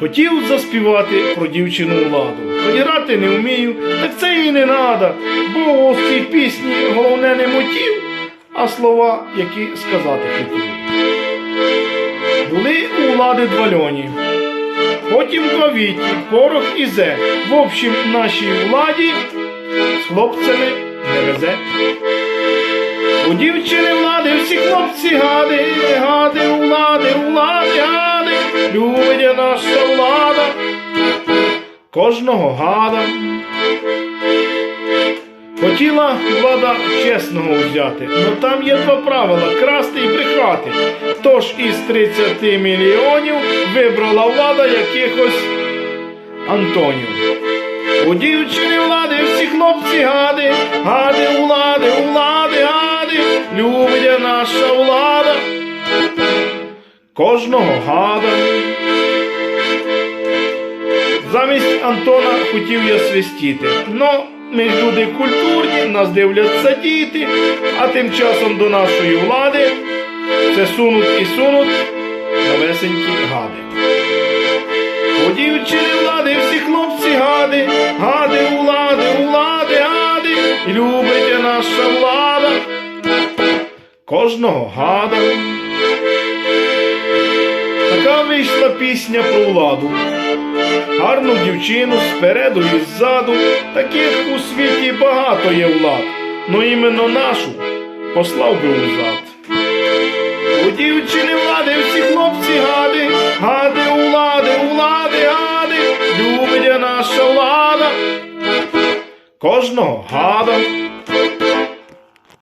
Хотів заспівати про дівчину владу. Подірати не вмію, так це і не надо, бо у цій пісні головне не мотив, а слова, які сказати хотів. Були у влади два льоні, потім два віті, порох і зе. В общем, нашій владі з хлопцями не везе. У дівчини влади всі хлопці гади, гади, у влади, у влади, кожного гада. Хотіла влада чесного взяти, но там є два правила красти і брехати. Тож із 30 мільйонів вибрала влада якихось Антонів. У дівчини влади всі хлопці гади, гади, влади, влади, гади, любить наша влада, кожного гада. Замість Антона хотів я свистіти, но ми ж люди культурні, нас дивляться діти, а тим часом до нашої влади це сунуть і сунуть новесенькі гади. У дівчини влади всі хлопці гади, гади, влади, влади, гади, любить наша влада, кожного гада. Така вийшла пісня про владу. Гарну дівчину спереду і ззаду, таких у світі багато є влад, но іменно нашу послав би узад. У дівчини влади всі хлопці гади, гади, у влади, влади, гади, любить наша влада, кожного гада.